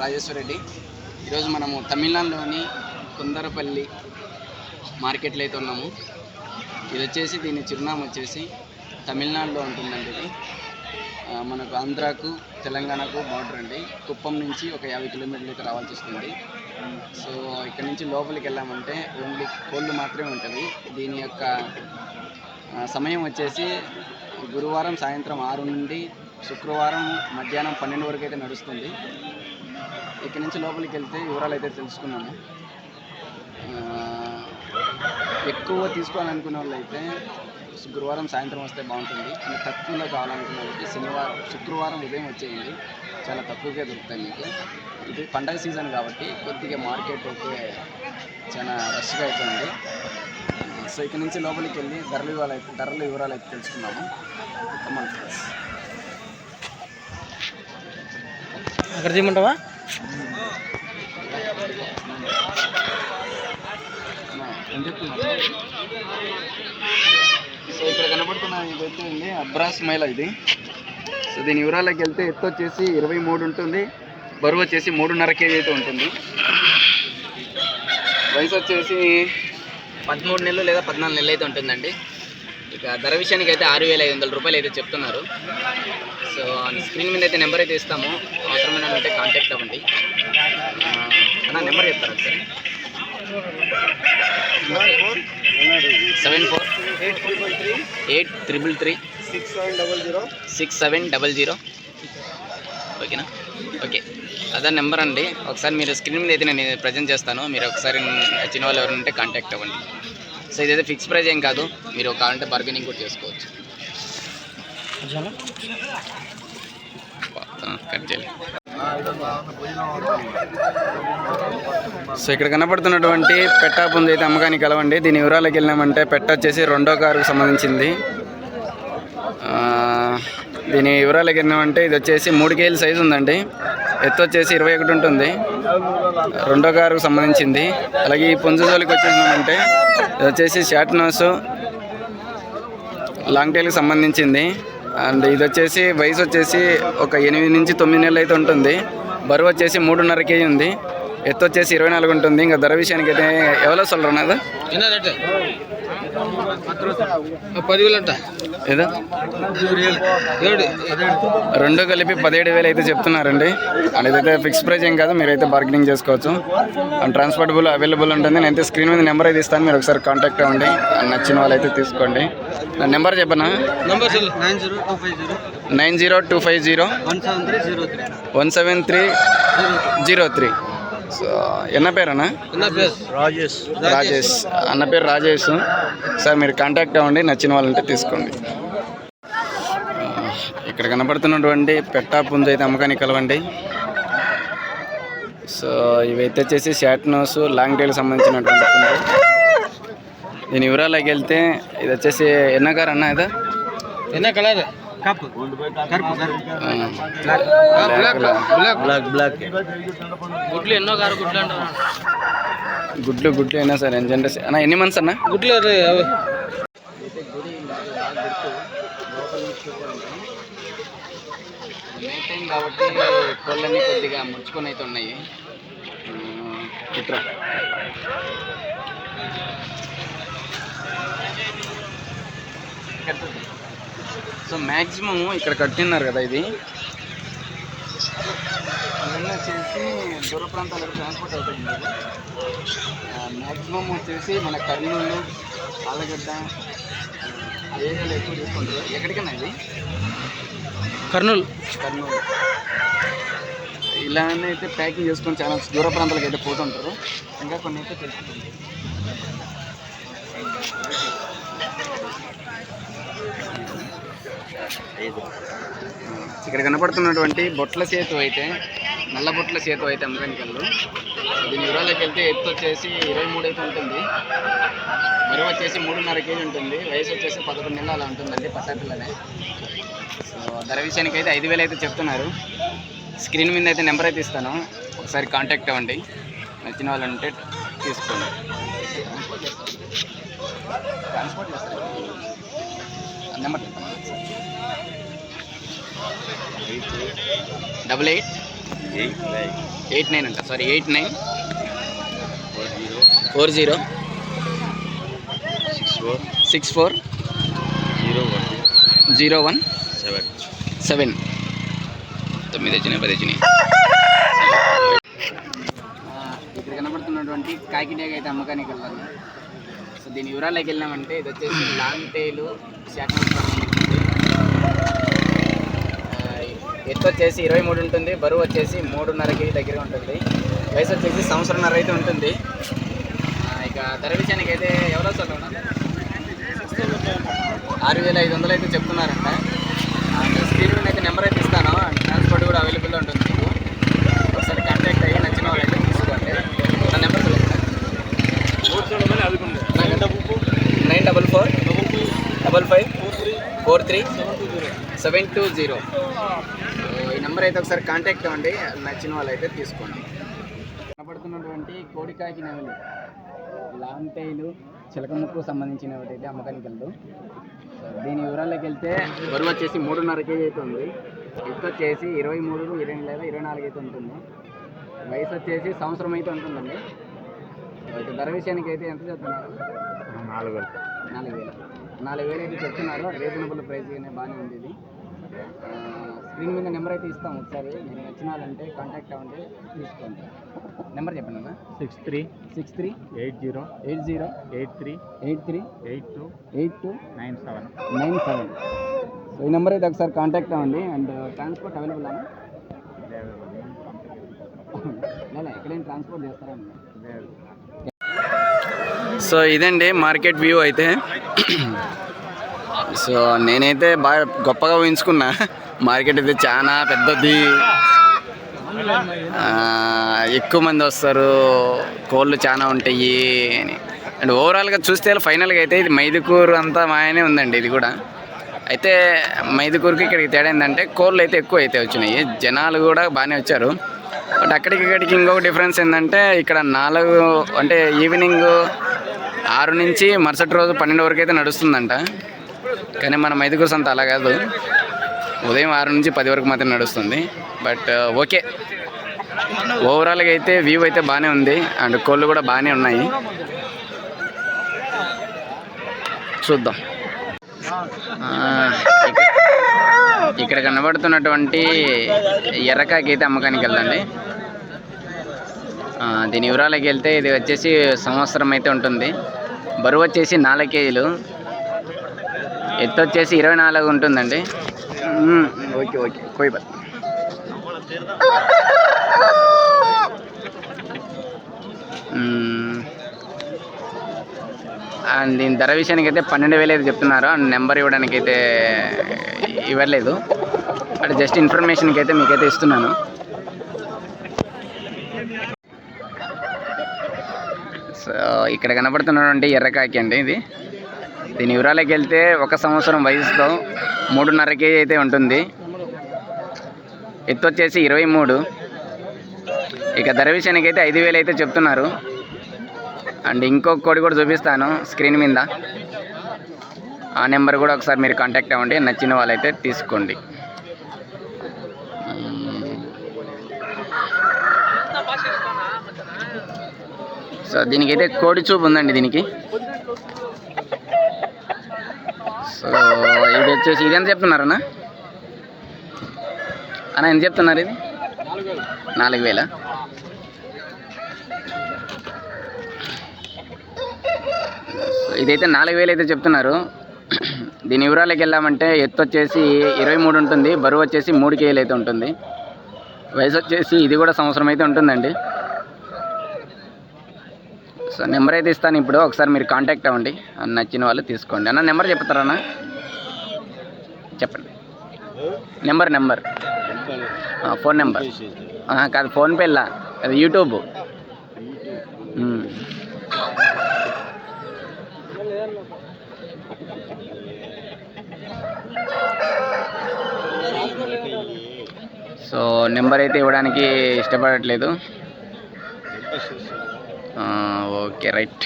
రాజేశ్వర రెడ్డి ఈరోజు మనము తమిళనాడులోని కుందరపల్లి మార్కెట్లో అయితే ఉన్నాము. ఇది వచ్చేసి దీని చిరునామా వచ్చేసి తమిళనాడులో ఉంటుందండి ఇది. మనకు ఆంధ్రాకు తెలంగాణకు బార్డర్ అండి. కుప్పం నుంచి ఒక యాభై కిలోమీటర్లు అయితే రావాల్సి వస్తుంది. సో ఇక్కడ నుంచి లోపలికి వెళ్ళామంటే ఓన్లీ కోళ్ళు మాత్రమే ఉంటుంది. దీని యొక్క సమయం వచ్చేసి గురువారం సాయంత్రం ఆరు నుండి శుక్రవారం మధ్యాహ్నం పన్నెండు వరకు అయితే నడుస్తుంది. ఇక్కడ నుంచి లోపలికి వెళ్తే వివరాలు అయితే తెలుసుకున్నాము. ఎక్కువ తీసుకోవాలనుకునే వాళ్ళు అయితే గురువారం సాయంత్రం వస్తే బాగుంటుంది. కానీ తక్కువలో కావాలనుకునే వాళ్ళకి శనివారం శుక్రవారం ఉదయం వచ్చేయండి. చాలా తక్కువగా దొరుకుతాయి మీకు. ఇది పండగ సీజన్ కాబట్టి కొద్దిగా మార్కెట్ అయితే చాలా రష్గా అవుతుంది సో ఇక్కడ నుంచి లోపలికి వెళ్ళి ధరలు ఇవ్వాలి అయితే ధరల వివరాలు అయితే తెలుసుకున్నాము. Come on friends. అక్కడ చేయమంటావా? సో ఇక్కడ కనబడుతున్న ఇదైతే అండి అబ్రాస్ మైల ఇది. సో దీని వివరాలకు వెళ్తే ఎత్తు వచ్చేసి ఇరవై మూడు ఉంటుంది. బరువు వచ్చేసి మూడున్నర కేజీ అయితే ఉంటుంది. వయసు వచ్చేసి పదమూడు నెలలు లేదా పద్నాలుగు నెలలు అయితే ఉంటుందండి. ఇక ధర విషయానికి అయితే ఆరు వేల ఐదు వందల రూపాయలు అయితే చెప్తున్నారు. సో స్క్రీన్ మీద అయితే నెంబర్ అయితే ఇస్తాము. అవసరమైన అంటే అయితే కాంటాక్ట్ అవ్వండి. అన్నా అన్న నెంబర్ చెప్తారా ఒకసారి? Seven four eight triple three six seven double zero six seven double zero ఓకేనా? ఓకే. అదే నెంబర్ అండి. ఒకసారి మీరు స్క్రీన్ మీద అయితే నేను ప్రజెంట్ చేస్తాను. మీరు ఒకసారి నచ్చిన వాళ్ళు ఎవరు ఉంటే కాంటాక్ట్ అవ్వండి. సో ఇదైతే ఫిక్స్ ప్రైజ్ ఏం కాదు. మీరు కావాలంటే బార్గెనింగ్ కూడా చేసుకోవచ్చు. సో ఇక్కడ కనపడుతున్నటువంటి పెట్టా పుంజు అయితే అమ్మకానికి కలవండి. దీని వివరాలకు వెళ్ళామంటే పెట్ట వచ్చేసి రెండో కారుకు సంబంధించింది. ఆ, దీని వివరాలకు వెళ్ళామంటే ఇది వచ్చేసి మూడు కేజీల సైజు ఉందండి. ఎత్తు వచ్చేసి ఇరవై ఒకటి ఉంటుంది. రెండో కారుకు సంబంధించింది. అలాగే ఈ పుంజు జోలికి వచ్చేసినామంటే ఇది వచ్చేసి షార్ట్ నోస్ లాంగ్ టైల్కి సంబంధించింది. అండ్ ఇది వచ్చేసి వయసు వచ్చేసి ఒక ఎనిమిది నుంచి తొమ్మిది నెలలు అయితే ఉంటుంది. బరువు వచ్చేసి మూడున్నర కేజీ ఉంది. ఎత్తు వచ్చేసి ఇరవై నాలుగు ఉంటుంది. ఇంకా ధర విషయానికి అయితే ఎవరో సొల్లరు నాదా పదివేలంట. ఏదో? ఏడు. రెండు కలిపి పదిహేడు వేలు అయితే చెప్తున్నారండి. అండ్ ఇదైతే ఫిక్స్ ప్రైస్ ఏం కాదు మీరైతే బార్గెనింగ్ చేసుకోవచ్చు. అండ్ ట్రాన్స్పోర్టబుల్ అవైలబుల్ ఉంటుంది. నేనైతే స్క్రీన్ మీద నెంబర్ అయితే ఇస్తాను మీరు ఒకసారి కాంటాక్ట్ అవ్వండి అండ్ నచ్చిన వాళ్ళు అయితే తీసుకోండి. నా నెంబర్ చెప్పనా? Nine zero two five zero. One seven three zero three. ఎన్న పేరేనా రాజేష్. రాజేష్. అన్న పేరు రాజేష్. సార్ మీరు కాంటాక్ట్ అవ్వండి నచ్చిన వాళ్ళంటే తీసుకోండి. ఇక్కడ కనబడుతున్నటువంటి పెట్టా పుంజు అయితే అమ్మకానికి కలవండి. సో ఇవైతే వచ్చేసి షార్ట్ నోస్ లాంగ్ టైల్ సంబంధించినటువంటి పుంజు. దీని వివరాలకి వెళ్తే ఇది వచ్చేసి ఎన్న అన్న ఇదా? ఎన్న కలర్? గుడ్లు ఎన్నో కారు గుడ్లు అంటారు. గుడ్లు గుడ్లు అయినా సరే ఏంటంటే అన్న ఎన్ని మంత్స్ అన్న? గుడ్లు కాబట్టి కోళ్ళన్నీ కొద్దిగా ముడుచుకొని అయితే ఉన్నాయి. ఇట్రా సో మ్యాక్సిమం ఇక్కడ కట్టినారు కదా ఇది. ఇవన్నీ వచ్చేసి దూర ప్రాంతాలకు ట్రాన్స్పోర్ట్ అవుతుంది మ్యాక్సిమం వచ్చేసి మన కర్నూలు ఆలగడ్డ ఏరియాలో ఎక్కువ తీసుకుంటారు ఎక్కడికన్నా ఇది? కర్నూలు. కర్నూలు. ఇలానే అయితే ప్యాకింగ్ చేసుకొని చాలా దూర ప్రాంతాలకు అయితే పోతుంటారు. ఇంకా కొన్ని అయితే తెలుసుకుంటుంది ఇక్కడ కనపడుతున్నటువంటి బొట్ల సేతు అయితే నల్ల బొట్ల సేతు అయితే అమ్మకానికి వెళ్ళు దీని వివరాలకు వెళ్తే ఎత్తు వచ్చేసి ఇరవై మూడు అయితే ఉంటుంది. బరువు వచ్చేసి మూడున్నర కేజీ ఉంటుంది. వయసు వచ్చేసి పదకొండు నెలలు అలా ఉంటుందండి పట్టాపిల్లనే సో ధర విషయానికి అయితే ఐదు వేలు అయితే చెప్తున్నారు. స్క్రీన్ మీద అయితే నెంబర్ అయితే ఇస్తాను. ఒకసారి కాంటాక్ట్ అవ్వండి. నచ్చిన వాళ్ళు ఉంటే తీసుకోండి. ట్రాన్స్పోర్ట్ చేస్తారు? Number double eight? Eight nine. Eight nine అంట sorry eight nine. Four zero. Four zero. Six four. Six four. Zero one. Zero one. Seven. Seven. తొమ్మిది వచ్చినాయి పది వచ్చినాయి. ఇక్కడ కనబడుతున్నటువంటి కాకినాడ అయితే అమ్మకానికి వెళ్ళాలి సో దీని వివరాలకి వెళ్ళామంటే ఇది వచ్చేసి లాంగ్ టైలు శాఖలకు సంబంధించింది ఆ, ఎత్తు వచ్చేసి ఇరవై మూడు ఉంటుంది బరువు వచ్చేసి మూడున్నర కేజీ దగ్గర ఉంటుంది. వయసు వచ్చేసి సంవత్సరంన్నర అయితే ఉంటుంది. ఇక ధర విషయానికి అయితే ఎవరో సార్ ఆరు వేల ఐదు వందలు అయితే చెప్తున్నారంట. స్క్రీన్ మీద అయితే నెంబర్ అయితే ఇస్తాను. ట్రాన్స్పోర్ట్ కూడా అవైలబుల్లో ఉంటుంది మీకు. ఒకసారి కాంటాక్ట్ అయ్యి నచ్చిన వాళ్ళు అయితే తీసుకోండి. నా number nine double four double five four three seven two zero. Number అయితే ఒకసారి కాంటాక్ట్ అవ్వండి. నచ్చిన వాళ్ళు అయితే తీసుకోండి. కనబడుతున్నటువంటి కోడికాకి నెవలు లాంగ్ టైలు చిలక ముక్కు సంబంధించినవి అయితే అమ్మకానికి వెళ్దు దీని వివరాల్లోకి వెళ్తే బరువు వచ్చేసి మూడున్నర కేజీ అయితే ఉంది. ఎత్తు వచ్చేసి ఇరవై మూడు ఇరవై లేదా ఇరవై నాలుగు అయితే ఉంటుంది. వయసు వచ్చేసి సంవత్సరం అయితే ఉంటుందండి. అయితే ధర విషయానికి అయితే ఎంత చెప్తున్నారు? నాలుగు వేలు. నాలుగు వేలు. నాలుగు వేలు అయితే చెప్తున్నారు. రీజనబుల్ ప్రైస్ గానే బాగానే ఉంది ఇది. స్క్రీన్ మీద నెంబర్ అయితే ఇస్తాం ఒకసారి. మీరు నచ్చిన వాళ్ళంటే కాంటాక్ట్ అవ్వండి తీసుకోండి. నెంబర్ చెప్పండి అన్న. Six three six three eight zero eight zero eight three eight three eight two eight two nine seven nine seven. So ఈ నెంబర్ అయితే ఒకసారి కాంటాక్ట్ అవ్వండి. అండ్ ట్రాన్స్పోర్ట్ అవైలబుల్ అన్న? లేదా ఎక్కడైనా ట్రాన్స్పోర్ట్ చేస్తారా సో ఇదండి మార్కెట్ వ్యూ అయితే. సో నేనైతే బాగా గొప్పగా ఊహించుకున్నా. మార్కెట్ అయితే చాలా పెద్దది. ఎక్కువ మంది వస్తారు. కోళ్ళు చాలా ఉంటాయి అని. అండ్ ఓవరాల్గా చూస్తే ఫైనల్గా అయితే ఇది మైదుకూరు అంతా మాయనే ఉందండి ఇది కూడా. అయితే మైదుకూరుకి ఇక్కడికి తేడా ఏంటంటే కోళ్ళు అయితే ఎక్కువ అయితే వచ్చినాయి. జనాలు కూడా బాగానే వచ్చారు. బట్ అక్కడికి ఇక్కడికి ఇంకొక డిఫరెన్స్ ఏంటంటే ఇక్కడ నాలుగు అంటే ఈవినింగ్ ఆరు నుంచి మరుసటి రోజు పన్నెండు వరకు అయితే నడుస్తుందంట. కానీ మన మైదుకూరు సంత అలా కాదు. ఉదయం ఆరు నుంచి పది వరకు మాత్రం నడుస్తుంది. But uh, okay. ఓవరాల్గా అయితే వ్యూ అయితే బాగానే ఉంది. అండ్ కోళ్ళు కూడా బాగానే ఉన్నాయి. చూద్దాం. Uh, ఇక్కడ- కనబడుతున్నటువంటి ఎర్రకాకి అయితే అమ్మకానికి వెళ్దండి. Uh, దీని వివరాలకి వెళ్తే ఇది వచ్చేసి సంవత్సరం అయితే ఉంటుంది. బరువు వచ్చేసి నాలుగు కేజీలు. ఎత్తు వచ్చేసి ఇరవై నాలుగు ఉంటుందండి. ఓకే ఓకే కోయి బా అండ్ దీని ధర విషయానికి అయితే పన్నెండు వేలు అయితే చెప్తున్నారు. అండ్ నెంబర్ ఇవ్వడానికి అయితే ఇవ్వలేదు అంటే జస్ట్ ఇన్ఫర్మేషన్కి అయితే మీకైతే ఇస్తున్నాను సో ఇక్కడ కనబడుతున్నటువంటి ఎర్రకాకి అండి ఇది దీని వివరాలకి వెళ్తే ఒక సంవత్సరం వయసుతో మూడున్నర కేజీ అయితే ఉంటుంది. ఎత్తు వచ్చేసి ఇరవై మూడు. ఇక ధర విషయానికి అయితే ఐదు వేలు అయితే చెప్తున్నారు. అండ్ ఇంకొక కోడి కూడా చూపిస్తాను స్క్రీన్ మీద. ఆ నెంబర్ కూడా ఒకసారి మీరు కాంటాక్ట్ అవ్వండి నచ్చిన వాళ్ళైతే తీసుకోండి. సో దీనికైతే కోడి చూపు ఉందండి దీనికి. సో ఇది వచ్చేసి ఇది ఎంత చెప్తున్నారన్నా? అన్న ఎంత చెప్తున్నారు ఇది? నాలుగు వేల? ఇదైతే నాలుగు వేలు అయితే చెప్తున్నారు. దీని వివరాలకి వెళ్ళామంటే ఎత్తు వచ్చేసి ఇరవై మూడు ఉంటుంది బరువు వచ్చేసి మూడు కేజీలు అయితే ఉంటుంది. వయసు వచ్చేసి ఇది కూడా సంవత్సరం అయితే ఉంటుందండి. సో నెంబర్ అయితే ఇస్తాను ఇప్పుడు. ఒకసారి మీరు కాంటాక్ట్ అవ్వండి. నచ్చిన వాళ్ళు తీసుకోండి. అన్న నెంబర్ చెప్తారా అన్న? చెప్పండి. Number number. Phone number. కాదు ఫోన్పేలా అది యూట్యూబ్. సో నెంబర్ అయితే ఇవ్వడానికి ఇష్టపడట్లేదు. Okay right.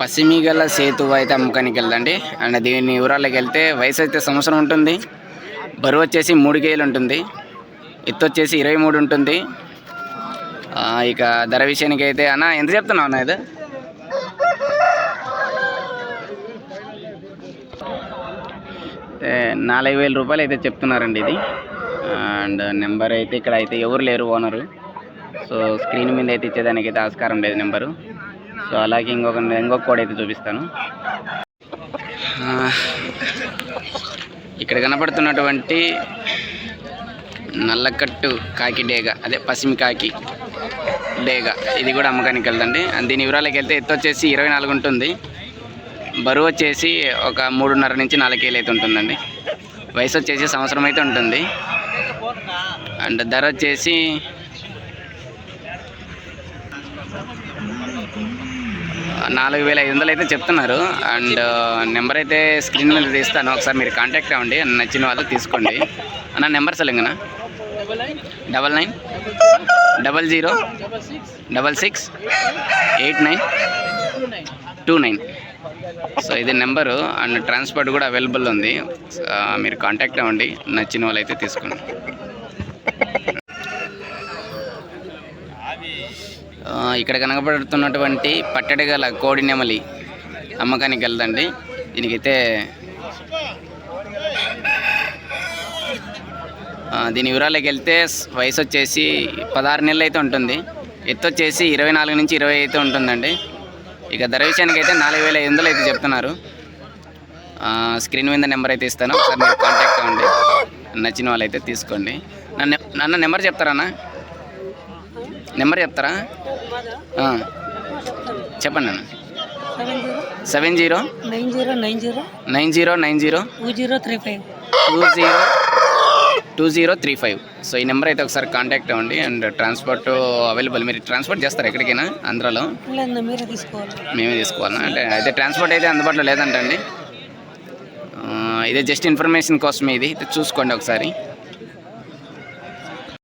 పసిమిగల సేతు అయితే అమ్మకానికి వెళ్దండి. అండ్ దీని వివరాల్లోకి వెళ్తే వయసు అయితే సంవత్సరం ఉంటుంది. బరువు వచ్చేసి మూడు కేజీలు ఉంటుంది. ఎత్తు వచ్చేసి ఇరవై మూడు ఉంటుంది. ఇక ధర విషయానికి అయితే అన్న ఎంత చెప్తున్నావు అన్న ఇది? నాలుగు వేల రూపాయలు అయితే చెప్తున్నారండి ఇది. అండ్ నెంబర్ అయితే ఇక్కడ అయితే ఎవరు లేరు ఓనరు. సో స్క్రీన్ మీద అయితే ఇచ్చేదానికి అయితే ఆస్కారం లేదు నెంబరు. సో అలాగే ఇంకొక ఇంకొక కోడ్ అయితే చూపిస్తాను. ఇక్కడ కనపడుతున్నటువంటి నల్లకట్టు కాకి డేగ అదే పసిమి కాకి డేగ. ఇది కూడా అమ్మకానికి వెళ్తుంది అండ్ దీని వివరాలకు వెళ్తే ఎత్తు వచ్చేసి ఇరవై నాలుగు ఉంటుంది. బరువు వచ్చేసి ఒక మూడున్నర నుంచి నాలుగు కేలు అయితే ఉంటుందండి. వయసు వచ్చేసి సంవత్సరం అయితే ఉంటుంది. అండ్ ధర వచ్చేసి నాలుగు వేల ఐదు వందలు అయితే చెప్తున్నారు. అండ్ నెంబర్ అయితే స్క్రీన్ మీద తీస్తాను. ఒకసారి మీరు కాంటాక్ట్ అవ్వండి. నచ్చిన వాళ్ళు తీసుకోండి. అన్న number సెలంగనా? Double nine? Double zero? Double six? Eight nine? Two nine? So ఇది నెంబరు. అండ్ ట్రాన్స్పోర్ట్ కూడా అవైలబుల్ ఉంది. మీరు కాంటాక్ట్ అవ్వండి. నచ్చిన వాళ్ళు అయితే తీసుకోండి. ఇక్కడ కనబడుతున్నటువంటి పట్టడి గల కోడి నెమలి అమ్మకానికి వెళ్దండి. దీనికైతే దీని వివరాలకు వెళ్తే వయసు వచ్చేసి పదహారు నెలలు అయితే ఉంటుంది. ఎత్తు వచ్చేసి ఇరవై నాలుగు నుంచి ఇరవై అయితే ఉంటుందండి. ఇక ధర విషయానికి అయితే నాలుగు వేల ఐదు వందలు అయితే చెప్తున్నారు. స్క్రీన్ మీద నెంబర్ అయితే ఇస్తాను. ఒకసారి మీరు కాంటాక్ట్ అవ్వండి. నచ్చిన వాళ్ళు అయితే తీసుకోండి. నన్ను నన్న నెంబర్ చెప్తారా అన్న? నెంబర్ చెప్తారా. చెప్పండి అన్న. Seven zero nine zero nine zero nine zero nine zero two zero three five. Two zero two zero three five. So ఈ నెంబర్ అయితే ఒకసారి కాంటాక్ట్ అవ్వండి. And transport available. మీరు ట్రాన్స్పోర్ట్ చేస్తారు ఎక్కడికైనా ఆంధ్రాలో? మేమే తీసుకోవాలా? అంటే అయితే ట్రాన్స్పోర్ట్ అయితే అందుబాటులో లేదంటండి. ఇదే జస్ట్ ఇన్ఫర్మేషన్ కోసం ఇది చూసుకోండి ఒకసారి.